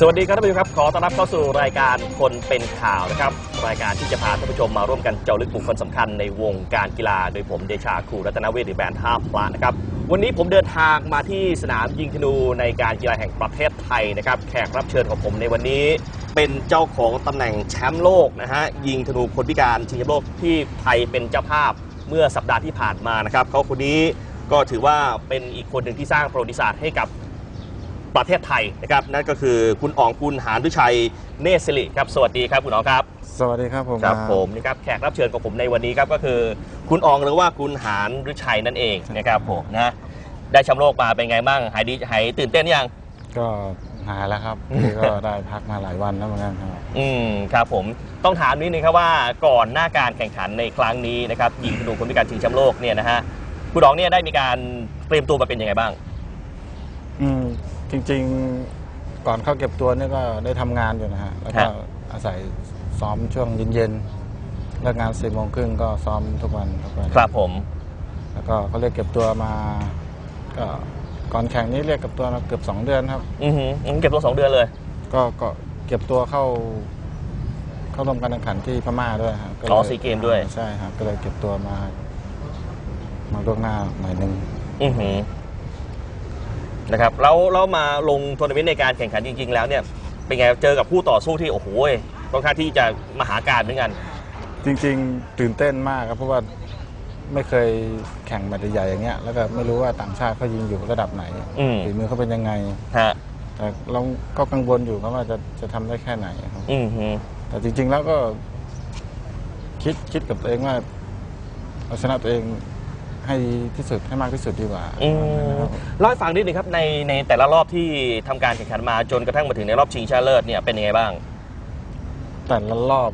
สวัสดีครับท่านผู้ชมครับ ขอต้อนรับเข้าสู่รายการคนเป็นข่าวนะครับ รายการที่จะพาท่านผู้ชมมาร่วมกันเจาะลึกบุคคลสำคัญในวงการกีฬา โดยผมเดชาคูรัตนเวทหรือแบรนด์ท่าพระนะครับ วันนี้ผมเดินทางมาที่สนามยิงธนูในการกีฬาแห่งประเทศไทยนะครับ แขกรับเชิญของผมในวันนี้ เป็นเจ้าของตำแหน่งแชมป์โลกนะฮะยิงธนูคนพิการชิงแชมป์โลกที่ไทยเป็นเจ้าภาพเมื่อสัปดาห์ที่ผ่านมานะครับเขาคนนี้ก็ถือว่าเป็นอีกคนหนึ่งที่สร้างประวัติศาสตร์ให้กับ ประเทศไทยนะครับนั่นก็คือคุณอ๋องคุณหานฤชัยเนศสิริครับสวัสดีครับคุณอ๋องครับ สวัสดีครับผมครับผมนะครับแขกรับเชิญของผมในวันนี้ครับก็คือ คุณอ๋องหรือว่าคุณหานฤชัยนั่นเองนะครับผมนะได้แชมป์โลกมาเป็นไงบ้างหายดีหายตื่นเต้นยังก็หายแล้วครับนี่ก็ได้พักมาหลายวันแล้วเหมือนกันครับ อืมครับผมต้องถามนิดนึงครับว่าก่อนหน้าการแข่งขันในครั้งนี้นะครับยิงธนูคนพิการชิงแชมป์โลกเนี่ยนะฮะคุณอ๋องเนี่ยได้มีการเตรียมตัวมาเป็นยังไงบ้าง อืม จริงๆก่อนเข้าเก็บตัวเนี่ยก็ได้ทำงานอยู่นะฮะ แล้วก็ฮะอาศัยซ้อมช่วงเย็นๆเลิกงานสี่โมงครึ่งก็ซ้อมทุกวันทุกวันครับผม แล้วก็เขาเรียกเก็บตัวมาก็ก่อนแข่งนี้เรียกเก็บตัวมาเกือบสองเดือนครับ อือหืออืมเก็บตัวสองเดือนเลย ก็ก็เก็บตัวเข้า เข้าร่วมการแข่งขันที่พม่าด้วยครับอ๋อซีเกมด้วย ใช่ครับ ก็เลยเก็บตัวมา มาล่วงหน้าหน่อยหนึ่งอือหือ นะครับแล้วแล้วมาลงทัวร์นาเมนต์ในการแข่งขันจริง ๆ แล้วเนี่ยเป็นไงเจอกับผู้ต่อสู้ที่โอ้โหค่อนข้างที่จะมหาการเหมือนกัน จริงๆ ตื่นเต้นมากครับเพราะว่าไม่เคยแข่งแมตช์ใหญ่ๆอย่างเงี้ยแล้วก็ไม่รู้ว่าต่างชาติเขายิงอยู่ระดับไหนอืม ฝีมือเขาเป็นยังไง ฮะแต่เราก็กังวลอยู่ครับว่าจะจะทำได้แค่ไหนครับ อือหือแต่จริง ๆ แล้วก็คิดคิดกับตัวเองว่าเอาชนะตัวเอง ให้ดีที่สุดให้มากที่สุดดีกว่าอืมนะครับ เล่าให้ฟังนิดนึงครับในในแต่ละรอบที่ทำการแข่งขันมาจนกระทั่งมาถึงในรอบชิงชนะเลิศเนี่ยเป็นยังไงบ้าง แต่ละรอบ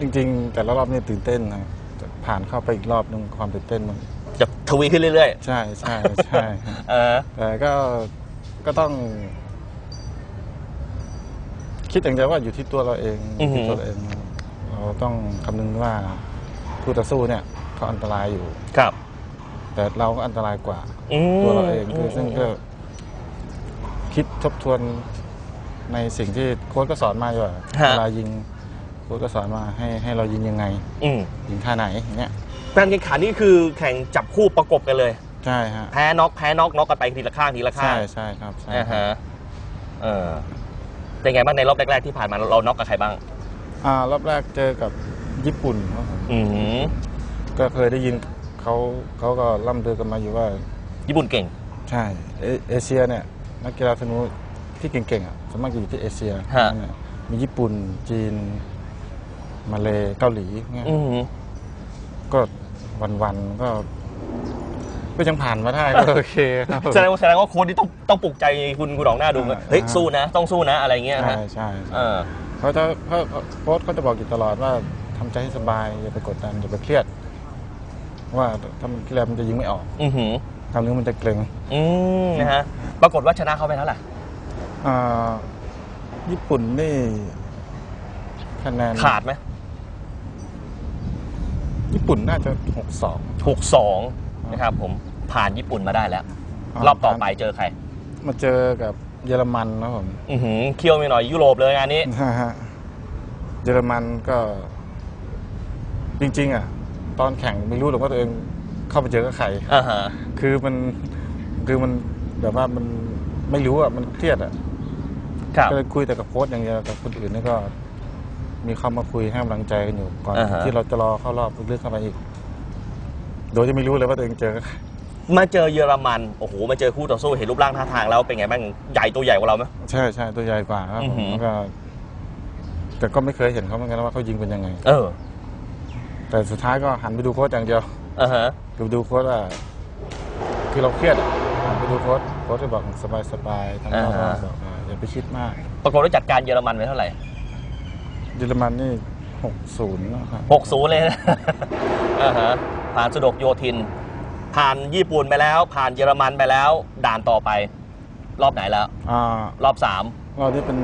จริง ๆ แต่ละรอบนี่ตื่นเต้นนะครับแต่ผ่านเข้าไปอีกรอบหนึงความตื่นเต้นมันจะทวีขึ้นเรื่อยใช่ใช่ใช่ ๆ เออ แต่ก็ก็ต้อง คิดอย่างเดียวว่าอยู่ที่ตัวเราเองอือหือที่ตัวเราเอง เราต้องคำนึงว่าคู่ต่อสู้เนี่ย เขาอันตรายอยู่ ครับ แต่เราก็อันตรายกว่า อืมตัวเราเองคือซึ่งก็คิดทบทวนในสิ่งที่โค้ชก็สอนมาอยู่อะเวลายิงโค้ชก็สอนมาให้ให้เรายิงยังไง อืมยิงท่าไหนอย่างเงี้ยการแข่งขันนี่คือแข่งจับคู่ประกบกันเลย ใช่ฮะแพ้น็อกแพ้น็อกน็อกกันไปทีละข้างทีละข้าใช่งใช่ครับใช่อ่าครัฮะบเออเป็นไงบ้างในรอบแรกๆที่ผ่านมาเราน็อกกับใครบ้าง อ่ารอบแรกเจอกับญี่ปุ่นครับผมอืม ก็เคยได้ยินเขาเขาก็ล่ำลือกันมาอยู่ว่า ญี่ปุ่นเก่ง ใช่เอเอเชียเนี่ยนักกีฬาธนูที่เก่งๆอะส่วนมากจะอยู่ที่เอเชียฮะ นั่นแหละมีญี่ปุ่นจีน มาเลเกาหลีเงี้ย อืมก็วันๆก็ก็ยังผ่านมาได้ก็โอเคครับ แสดงว่าแสดงว่าโค้ชที่ต้องต้องปลุกใจคุณคุณดองหน้าดูว่าอ่า เฮ้ยสู้นะ ต้องสู้นะอะไรเงี้ยใช่ฮะใช่เออ เขาจะเขาโค้ชเขาจะบอกอยู่ตลอดว่าทำใจให้สบายอย่าไปกดดันอย่าไปเครียด ว่าถ้ามันเครียดมันจะยิงไม่ออกอือหือทำนี้มันจะเกรงอืมนะฮะปรากฏว่าชนะเขาไปเท่าไหร่อ่าญี่ปุ่นนี่คะแนนขาดไหมญี่ปุ่นน่าจะหกสองถูกสองนะครับผมผ่านญี่ปุ่นมาได้แล้ว รอบต่อไปเจอใคร มาเจอกับเยอรมันนะผมอือหือเคี่ยวไม่หน่อยยุโรปเลยงานนี้นะฮะเยอรมันก็จริง ๆ อะ ตอนแข่งไม่รู้หรอกว่าตัวเองเข้าไปเจอกับใครอ่าฮะคือมันคือมันแบบว่ามันไม่รู้อะมันเครียดอะครับ ก็เลยคุยแต่กับโค้ชอย่างเดียวกับคนอื่นนี่ก็มีเข้ามาคุยให้กำลังใจกันอยู่ก่อนอ่าฮะ ที่เราจะรอเข้ารอบลึกๆเข้าไปอีก โดยที่ไม่รู้เลยว่าตัวเองเจอกับใครมาเจอเยอรมันโอ้โหมาเจอคู่ต่อสู้เห็นรูปร่างท่าทางแล้วเป็นไงบ้างใหญ่ตัวใหญ่กว่าเราไหม ใช่ใช่ตัวใหญ่กว่าครับอือผมหือแล้วก็ แต่ก็ไม่เคยเห็นเขาเหมือนกันว่าเขายิงเป็นยังไง เออ แต่สุดท้ายก็หันไปดูโค้ชอย่างเดียวอ่าฮะคือดูโค้ชว่าคือเราเครียดอะหันไปดูโค้ชโค้ชจะบอกสบายสบายๆทำหน้าอ่าฮะบอกว่าอย่าไปคิดมาก ปรากฏว่าจัดการเยอรมันไปเท่าไหร่เยอรมันนี่หกศูนย์นะครับหกศูนย์เลยนะ อ่าฮะผ่านสะดวกโยธิน ผ่านญี่ปุ่นไปแล้ว ผ่านเยอรมันไปแล้ว ด่านต่อไป รอบไหนแล้ว อ่ารอบสามเรานี่เป็น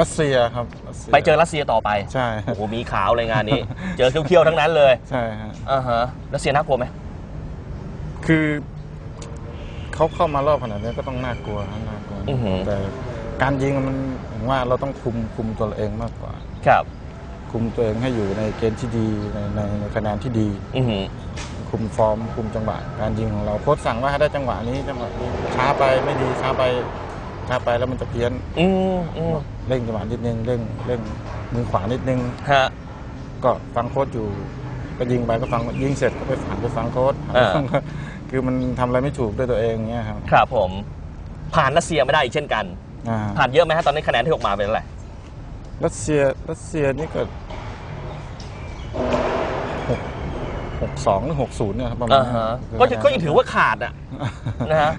รัสเซียครับรัสซียไปเจอรัสเซียต่อไปใช่โอ้โหมีขาวเลยงานนี้ เจอเคี้ยวๆทั้งนั้นเลยใช่ฮะอ่าฮะรัสเซียน่ากลัวไหมคือเขาเข้ามารอบขนาดนี้ก็ต้องน่ากลัวฮะน่ากลัว อือหือแต่การยิงมันผมว่าเราต้องคุมคุมตัวเราเองมากกว่า ครับ คุมตัวเองให้อยู่ในเกณฑ์ที่ดีในในในคะแนนที่ดี อือหือ คุมฟอร์มคุมจังหวะ การยิงของเราโค้ชสั่งว่าให้ได้จังหวะนี้จังหวะนี้ช้าไปไม่ดีช้าไป ช้าไปแล้วมันจะเพี้ยนอืมอืมเร่งจังหวะนิดนึงเร่งเร่งมือขวานิดนึง ฮะ ก็ฟังโค้ชอยู่ก็ยิงไปก็ฟังยิงเสร็จก็ไปหันไปฟังโค้ชหันไปอ่าฟังคือมันทำอะไรไม่ถูกด้วยตัวเองเงี้ยครับครับผม ผ่านรัสเซียไม่ได้อีกเช่นกัน อ่าผ่านเยอะไหมฮะตอนนี้คะแนนที่ออกมาเป็นเท่าไหร่รัสเซียรัสเซียนี่ก็หกหกสองหรือหกศูนย์เนี่ยครับประมาณอ่านี้ฮะคือก็จะก็ยังถือว่าขาดอะนะฮะ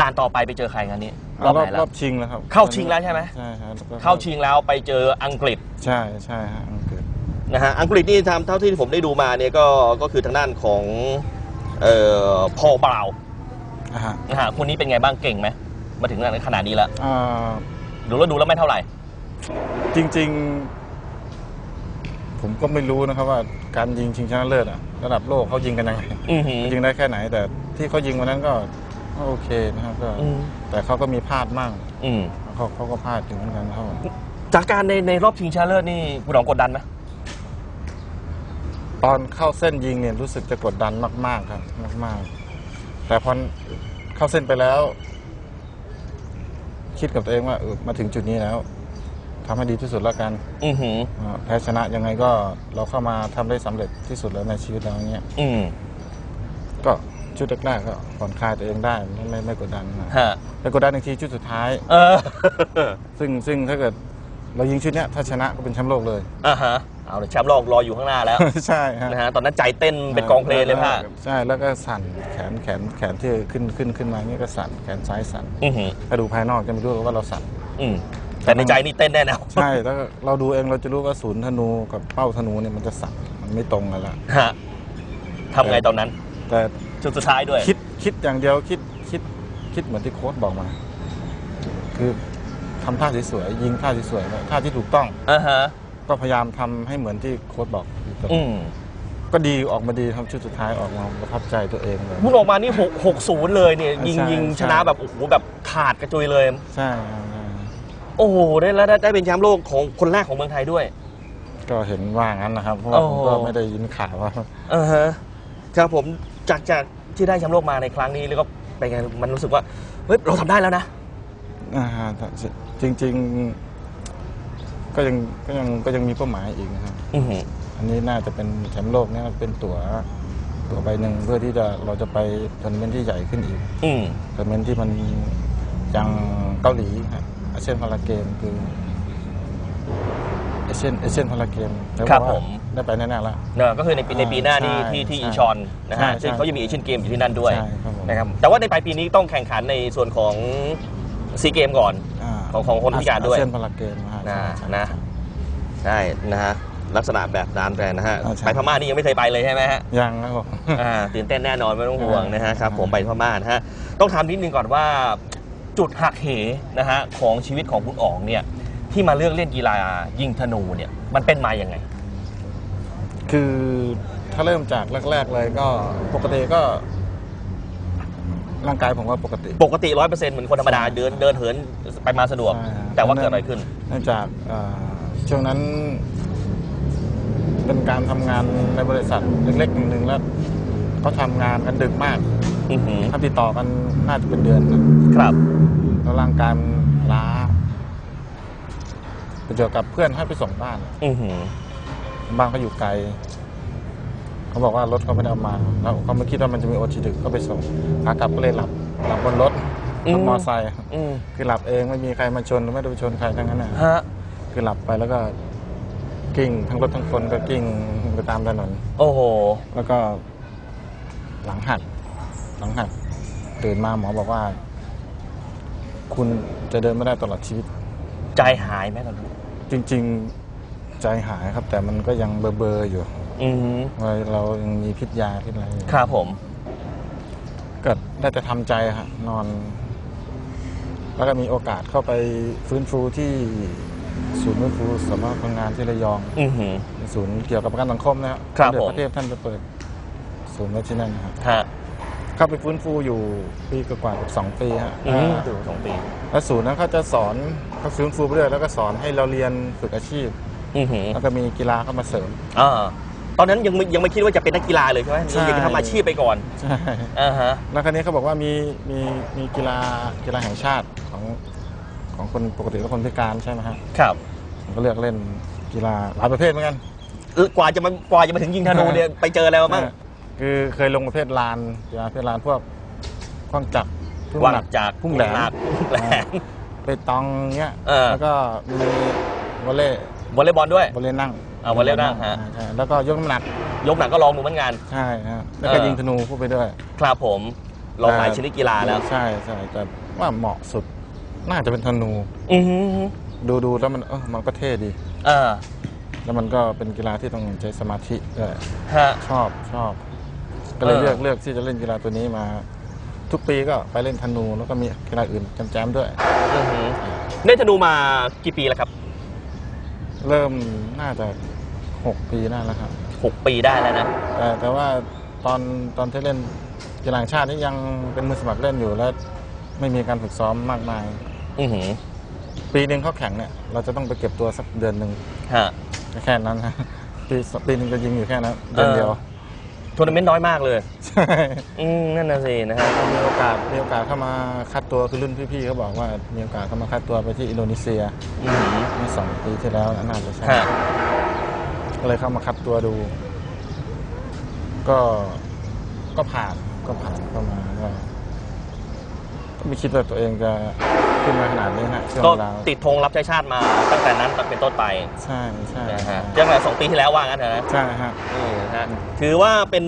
ด่านต่อไปไปเจอใครงานนี้รรออบบไหนรแล้อวบชิงแล้วครับเข้าชิงแล้วใช่ไหม ใช่ครับแล้วก็เข้าชิงแล้วไปเจออังกฤษใช่ใช่ฮะอังกฤษนะฮะอังกฤษนี่ทำเท่าที่ผมได้ดูมาเนี่ยก็ก็คือทางด้านของเอ่อพอลบราวน์อ่าฮะนะฮะคนนี้เป็นไงบ้างเก่งไหมมาถึงขนาดนี้แล้วอ่าดูแล้วดูแล้วไม่เท่าไหร่ จริง ๆ ผมก็ไม่รู้นะครับว่าการยิงชิงชนะเลิศอะระดับโลกเขายิงกันยังไงอือหือ ยิงได้แค่ไหน แต่ที่เขายิงวันนั้นก็ ก็โอเคนะครับก็อืม แต่เขาก็มีพลาดมั่งอืมเขาเขาก็พลาดถึงเหมือนกันเขาจากการในในรอบชิงชนะเลิศนี่คุณหลองกดดันไหมตอนเข้าเส้นยิงเนี่ยรู้สึกจะกดดันมากๆครับมากๆ แต่พอเข้าเส้นไปแล้ว คิดกับตัวเองว่าเออมาถึงจุดนี้แล้วทำให้ดีที่สุดแล้วกันอือหือ อ่าแพ้ชนะยังไงก็เราเข้ามาทำได้สำเร็จที่สุดแล้วในชีวิตเราเนี้ย อืมก็ ชุดแรกๆก็ผ่อนคลายตัวเองได้ไม่ไม่ไม่กดดันนะฮะไปกดดันอีกทีชุดสุดท้าย เออซึ่งซึ่งถ้าเกิดเรายิงชุดเนี้ยถ้าชนะก็เป็นแชมป์โลกเลย อ่าฮะเอาเลยแชมป์โลกรออยู่ข้างหน้าแล้ว ใช่ฮะนะฮะตอนนั้นใจเต้นเป็นกองเพลงเลยพ่ะใช่แล้วก็สั่นแขนแขนแขนที่ขึ้นขึ้นขึ้นมาเนี่ยก็สั่นแขนซ้ายสั่นอือหือถ้าดูภายนอกจะไม่รู้ว่าเราสั่นอืมแต่ในใจนี่เต้นแน่นอนใช่แล้วก็เราดูเองเราจะรู้ว่าศูนย์ธนูกับเป้าธนูเนี่ยมันจะสั่นมันไม่ตรงกันละฮะทำไงตอนนั้น แต่ จุดสุดท้ายด้วย คิดคิดอย่างเดียวคิดคิดคิดเหมือนที่โค้ชบอกมา คือทำท่าสวยๆยิงท่าสวยๆไว้ท่าที่ถูกต้องอ่าฮะ ก็พยายามทำให้เหมือนที่โค้ชบอกอยู่ตลอดอืมก็ดีออกมาดีทำชุดสุดท้ายออกมาประทับใจตัวเองเลยพูดออกมานี่หกหกศูนย์เลยเนี่ย ยิงใช่ยิงใช่ ชนะแบบ โอ้โห แบบขาดกระจุยเลย ใช่ครับใช่โอ้โห ได้แล้วได้ได้เป็นแชมป์โลกของคนแรกของเมืองไทยด้วย ก็เห็นว่างั้นนะครับ เพราะว่าโอ้ผมก็ไม่ได้ยินข่าวว่า อ่าฮะครับผม จากจากที่ได้แชมป์โลกมาในครั้งนี้แล้วก็เป็นไงมันรู้สึกว่าเฮ้ยเราทำได้แล้วนะ อ่าจริง ๆ ก็ยังก็ยังก็ยังมีเป้าหมายอีกนะครับ อือหืออันนี้น่าจะเป็นแชมป์โลกเนี่ยเป็นตั๋วตั๋วใบหนึ่งเพื่อที่จะเราจะไปทัวร์นาเมนต์ที่ใหญ่ขึ้นอีกอืมทัวร์นาเมนต์ที่มันยังเกาหลีครับอาเซียนพาราเกมคือเอเชียนเอเชียนพาราเกมแล้วครับว่าผม ได้ไปแน่ๆแล้ว เนอะก็คือในปีในปีหน้านี่ใช่ที่ที่ใช่อินชอนนะใช่ฮะใช่ซึ่งเขาจะมีเอเชียนเกมอยู่ที่นั่นด้วยใช่ครับผม นะครับแต่ว่าในปลายปีนี้ต้องแข่งขันในส่วนของซีเกมก่อนาของของคนพิการด้วยอาเซียนพาราเกมนะฮะนะใช่นะใช่นะฮะลักษณะแบบนั้นแต่นะฮะอ่าใช่ ไปพม่านี่ยังไม่เคยไปเลยใช่ไหมฮะ ยังครับผม อ่าตื่นเต้นแน่นอนไม่ต้องห่วงนะฮะอ่าครับผมไปพม่านะฮะต้องถามนิดนึงก่อนว่า จุดหักเหนะฮะของชีวิตของคุณอ๋องเนี่ยที่มาเลือกเล่นกีฬายิงธนูเนี่ยมันเป็นมาอย่างไง คือถ้าเริ่มจากแรก ๆ เลยก็ปกติก็ร่างกายผมก็ปกติ ปกติร้อยเปอร์เซ็นต์เหมือนคนธรรมดาเดินเดินเหินไปมาสะดวก ใช่ครับแต่ว่าเกิดอะไรขึ้น เนื่องจากเอ่อช่วงนั้น เป็นการทำงานในบริษัทเล็กๆหนึ่งๆแล้วเขาทำงานกันดึกมากอือหือถ้าติดต่อกันน่าจะเป็นเดือนนะ ครับ แล้วร่างกายมันล้าไปเจอกับเพื่อนให้ไปส่งบ้าน อือหือ บ้านเขาอยู่ไกล เขาบอกว่ารถเขาไม่ได้เอามาแล้วเขาไม่คิดว่ามันจะมีโอทีดึกก็ไปส่งขากลับก็เลยหลับหลับบนรถรถมอไซค์อืมคือหลับเองไม่มีใครมาชนไม่ได้ไปชนใครทั้งนั้นนะฮะ คือหลับไปแล้วก็กิ้งทั้งรถทั้งคนก็กิ้งไปตามถนน โอ้โห แล้วก็หลังหักหลังหักตื่นมาหมอบอกว่า คุณจะเดินไม่ได้ตลอดชีวิต ใจหายไหมตอนนั้นจริงๆ ใจหายครับ แต่มันก็ยังเบลอๆอยู่อือหือว่าเรายังมีพิษยาพิษอะไรอยู่ครับผม ก็ได้แต่ทำใจฮะนอน แล้วก็มีโอกาสเข้าไปฟื้นฟูที่ศูนย์ฟื้นฟูสำนักพลังงานที่ระยองอือหือศูนย์เกี่ยวกับประกันสังคมนะครับครับสมเด็จผม พระเทพท่านจะเปิดศูนย์ไว้ที่นั่นนะครับฮะเข้าไปฟื้นฟูอยู่ปีกว่าๆกับสองปีฮะอืมอ่าถึงสองปี แล้วศูนย์นั้นเขาจะสอนเขาฟื้นฟูไปเรื่อยแล้วก็สอนให้เราเรียนฝึกอาชีพ อือหือแล้วก็มีกีฬาเข้ามาเสริม อ่าตอนนั้นยังไม่ยังไม่คิดว่าจะเป็นนักกีฬาเลยใช่ไหมใช่ ยังจะทำอาชีพไปก่อนใช่อ่าฮะแล้วคราวนี้เขาบอกว่ามีมีมีกีฬากีฬาแห่งชาติของของคนปกติและคนพิการใช่ไหมฮะครับผมก็เลือกเล่นกีฬาหลายประเภทเหมือนกัน เออกว่าจะมากว่าจะมาถึงยิงธนูเนี่ยไปเจอแล้วมั้งนะคือเคยลงประเภทลานกีฬาประเภทลานพวกคว้างจักรพุ่งวางหนักจากพุ่งแหลมนักพุ่งแหลม ไปตองเงี้ยเออ แล้วก็มีวอลเลย์ วอลเลย์บอลด้วยวอลเลย์นั่งอ่าวอลเลย์นั่งฮะ ใช่แล้วก็ยกน้ำหนักยกหนักก็ลองดูเหมือนกัน ใช่ฮะแล้วก็เออ ยิงธนูเข้าไปด้วยครับผมลองหลายชนิดกีฬาแล้วใช่ใช่แต่ว่าเหมาะสุดน่าจะเป็นธนู อือหือดูดูแล้วมันเออมันก็เท่ดี อ่าแล้วมันก็เป็นกีฬาที่ต้องใช้สมาธิด้วยฮะ ชอบชอบ ก็เลยเออ เลือกเลือกที่จะเล่นกีฬาตัวนี้มา ทุกปีก็ไปเล่นธนูแล้วก็มีกีฬาอื่นแจมๆด้วย อือหือเล่นธนูมากี่ปีแล้วครับ เริ่มน่าจะหกปีได้แล้วครับหกปีได้แล้วนะ แต่แต่ว่าตอนตอนที่เล่นกีฬาแห่งชาตินี่ยังเป็นมือสมัครเล่นอยู่แล้วไม่มีการฝึกซ้อมมากมาย อือหือปีหนึ่งเขาแข่งเนี่ยเราจะต้องไปเก็บตัวสักเดือนหนึ่งฮะ แค่นั้นนะปีปีหนึงจะยิงอยู่แค่นั้นเดือนเดียวเออ ทัวร์นาเมนต์น้อยมากเลย ใช่อืมนั่นน่ะสินะฮะ มีโอกาสมีโอกาสเข้ามาคัดตัวคือรุ่นพี่ๆเขาบอกว่ามีโอกาสเข้ามาคัดตัวไปที่อินโดนีเซียอือหือเมื่อสองปีที่แล้วน่าจะใช่ฮะก็เลยเข้ามาคัดตัวดู ก็ก็ผ่านก็ผ่านเข้ามาก็ก็ ไม่คิดว่าตัวเองจะขึ้นมาขนาดนี้นะช่วงก็เวลาติดธงรับใช้ชาติมาตั้งแต่นั้นเป็นต้นไปใช่ใช่นะฮะตั้งแต่สองปีที่แล้วว่างั้นเถอะนะ ใช่ฮะ นี่นะฮะถือว่าเป็น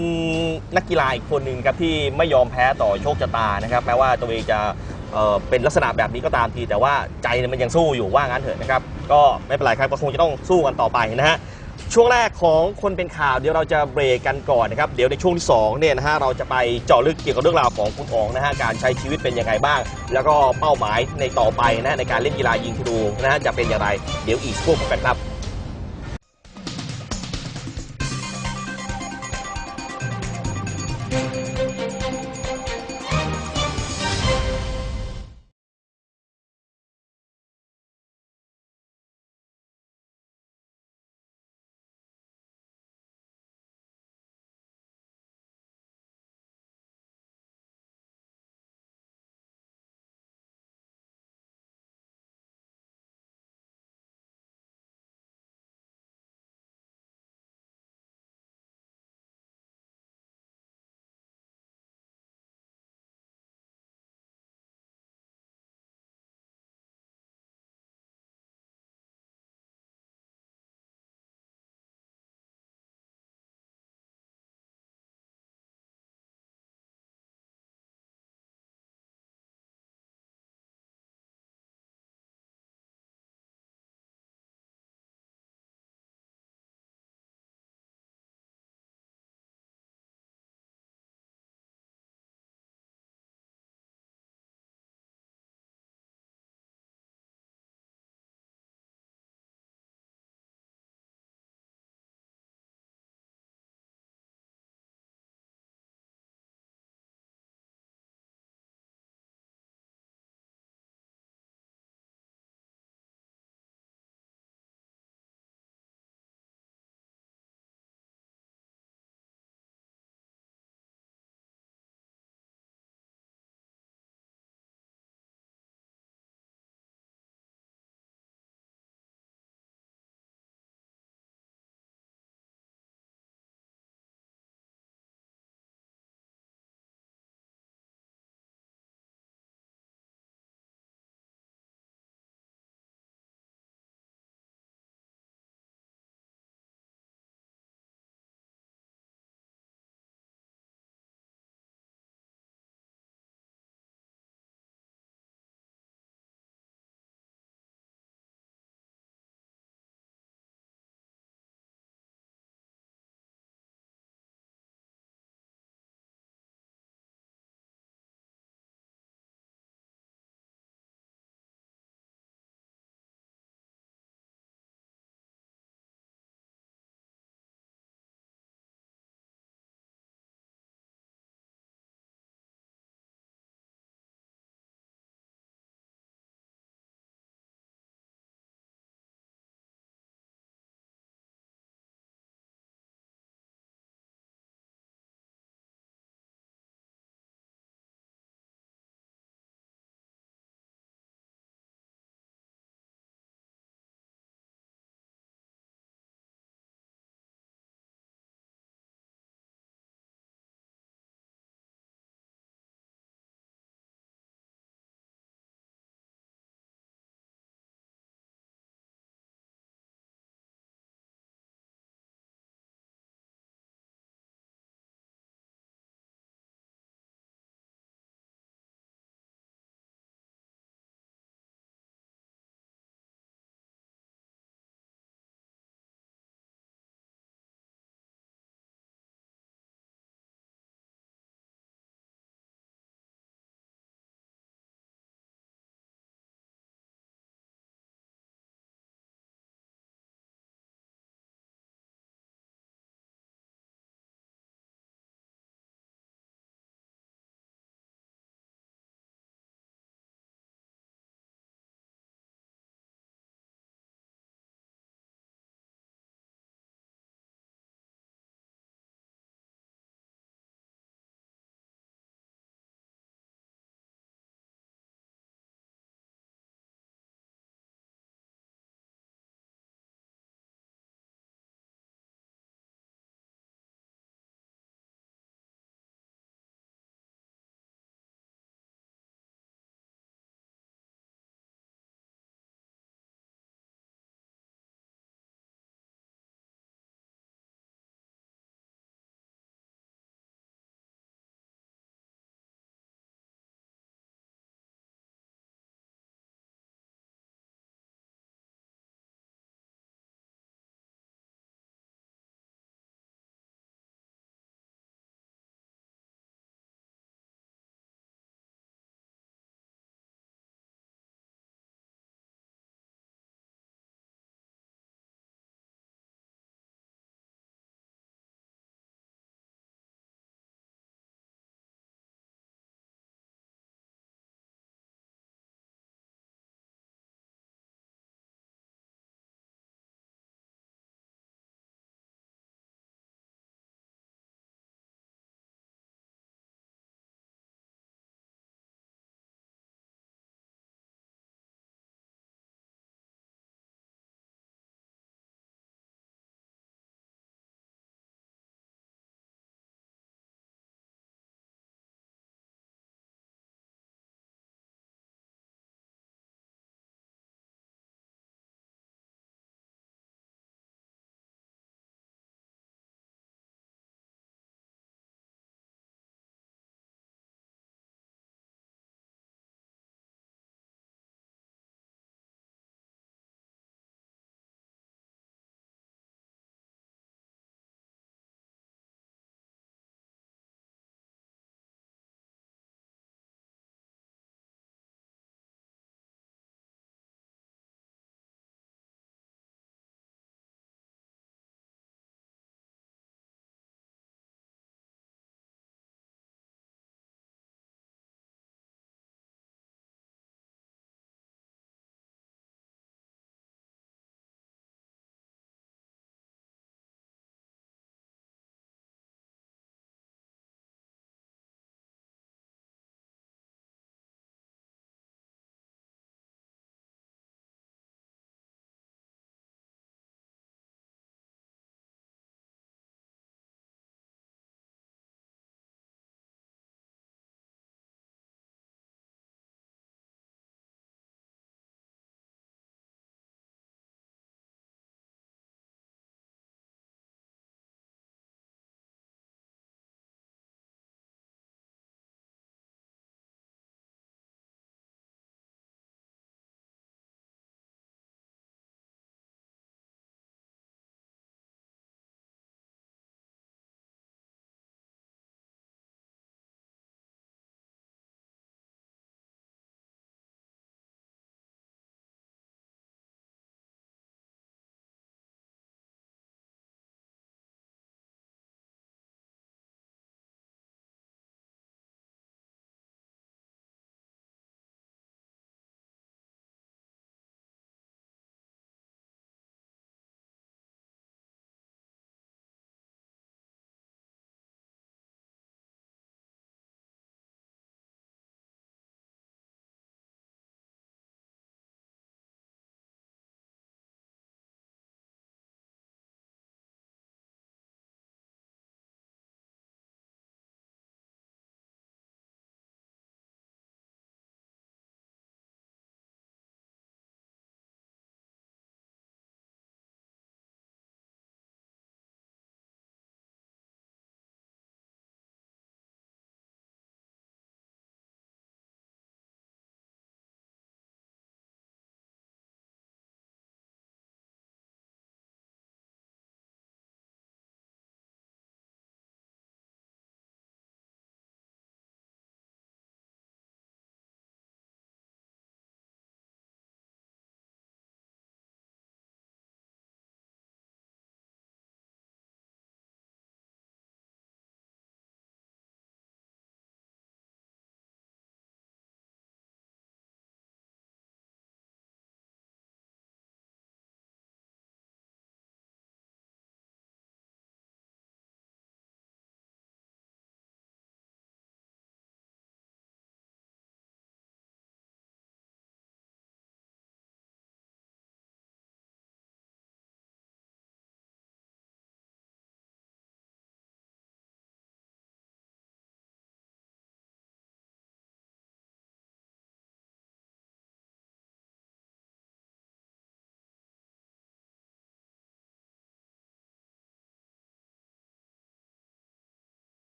นักกีฬาอีกคนหนึ่งครับที่ไม่ยอมแพ้ต่อโชคชะตานะครับแม้ว่าตัวเองจะเอ่อเป็นลักษณะแบบนี้ก็ตามทีแต่ว่าใจเนี่ยมันยังสู้อยู่ว่างั้นเถอะนะครับ ก็ไม่เป็นไรครับก็คงจะต้องสู้กันต่อไปนะฮะ ช่วงแรกของคนเป็นข่าวเดี๋ยวเราจะเบรกกันก่อนนะครับเดี๋ยวในช่วงที่สองเนี่ยนะฮะเราจะไปเจาะลึกเกี่ยวกับเรื่องราวของคุณอ๋องนะฮะการใช้ชีวิตเป็นยังไงบ้าง แล้วก็เป้าหมายในต่อไปนะในการเล่นกีฬายิงธนูนะฮะจะเป็นอย่างไร เดี๋ยวอีกสักพบกันครับ